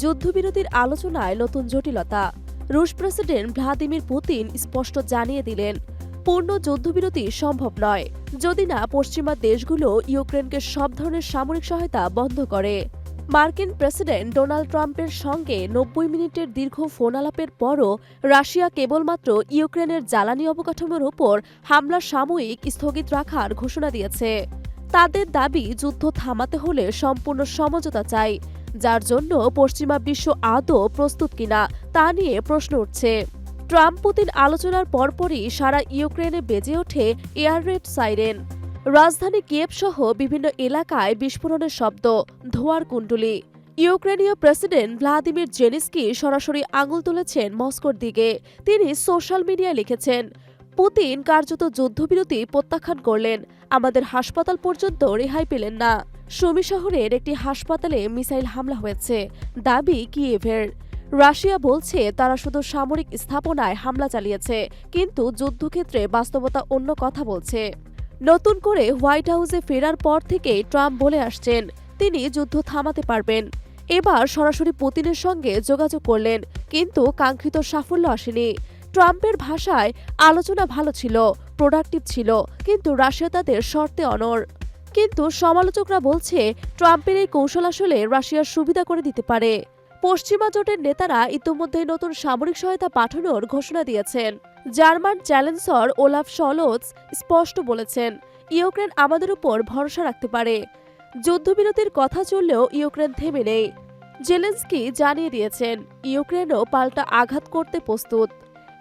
যুদ্ধবিরতির আলোচনায় নতুন জটিলতা। রুশ প্রেসিডেন্ট ভ্লাদিমির পুতিন স্পষ্ট জানিয়ে দিলেন, পূর্ণ যুদ্ধবিরতি সম্ভব নয়, যদি না পশ্চিমা দেশগুলো ইউক্রেনকে সব ধরনের সামরিক সহায়তা বন্ধ করে। মার্কিন প্রেসিডেন্ট ডোনাল্ড ট্রাম্পের সঙ্গে নব্বই মিনিটের দীর্ঘ ফোন আলাপের পরও রাশিয়া কেবলমাত্র ইউক্রেনের জ্বালানি অবকাঠামোর ওপর হামলা সাময়িক স্থগিত রাখার ঘোষণা দিয়েছে। তাদের দাবি, যুদ্ধ থামাতে হলে সম্পূর্ণ সমঝোতা চাই যার জন্য পশ্চিমা বিশ্ব আদৌ প্রস্তুত কিনা তা নিয়ে প্রশ্ন উঠছে। ট্রাম্প পুতিন আলোচনার পরপরই সারা ইউক্রেনে বেজে ওঠে এয়ার রেড সাইরেন। রাজধানী কিয়েভ সহ বিভিন্ন এলাকায় বিস্ফোরণের শব্দ, ধোয়ার কুণ্ডলি। ইউক্রেনীয় প্রেসিডেন্ট ভ্লাদিমির জেনিস্কি সরাসরি আঙুল তুলেছেন মস্কোর দিকে। তিনি সোশ্যাল মিডিয়ায় লিখেছেন পুতিন কার্যত যুদ্ধবিরতি প্রত্যাখ্যান করলেন। আমাদের হাসপাতাল পর্যন্ত রেহাই পেলেন না। সুমি শহরের একটি হাসপাতালে মিসাইল হামলা হয়েছে, দাবি কিয়েভের। রাশিয়া বলছে, তারা শুধু সামরিক স্থাপনায় হামলা চালিয়েছে, কিন্তু যুদ্ধক্ষেত্রে বাস্তবতা অন্য কথা বলছে। নতুন করে হোয়াইট হাউসে ফেরার পর থেকেই ট্রাম্প বলে আসছেন, তিনি যুদ্ধ থামাতে পারবেন। এবার সরাসরি পুতিনের সঙ্গে যোগাযোগ করলেন, কিন্তু কাঙ্ক্ষিত সাফল্য আসেনি। ট্রাম্পের ভাষায় আলোচনা ভালো ছিল প্রোডাক্টিভ ছিল, কিন্তু রাশিয়া তাদের শর্তে অনর কিন্তু সমালোচকরা বলছে, ট্রাম্পের এই কৌশল আসলে রাশিয়ার সুবিধা করে দিতে পারে। পশ্চিমা জোটের নেতারা ইতোমধ্যে নতুন সামরিক সহায়তা পাঠানোর ঘোষণা দিয়েছেন। জার্মান চ্যালেঞ্জর ওলাফ শলোৎস স্পষ্ট বলেছেন, ইউক্রেন আমাদের উপর ভরসা রাখতে পারে। যুদ্ধবিরতির কথা চললেও ইউক্রেন থেমে নেই। জেলেন্সকি জানিয়ে দিয়েছেন, ইউক্রেনও পাল্টা আঘাত করতে প্রস্তুত।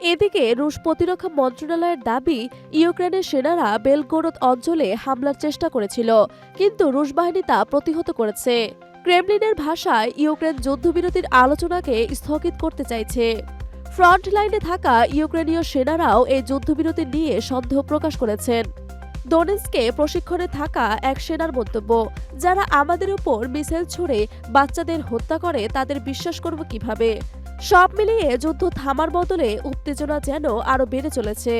এদিকে রুশ প্রতিরক্ষা মন্ত্রণালয়ের দাবি, ইউক্রেনের সেনারা বেলগোরদ অঞ্চলে হামলার চেষ্টা করেছিল, কিন্তু রুশ বাহিনী তা প্রতিহত করেছে। ক্রেমলিনের ভাষায়, ইউক্রেন যুদ্ধবিরতির আলোচনাকে স্থগিত করতে চাইছে। ফ্রন্ট লাইনে থাকা ইউক্রেনীয় সেনারাও এই যুদ্ধবিরতি নিয়ে সন্দেহ প্রকাশ করেছেন। ডোনেন্সকে প্রশিক্ষণে থাকা এক সেনার মন্তব্য, যারা আমাদের উপর মিসাইল ছুড়ে বাচ্চাদের হত্যা করে, তাদের বিশ্বাস করব কীভাবে? সব মিলিয়ে যুদ্ধ থামার বদলে উত্তেজনা যেন আরও বেড়ে চলেছে।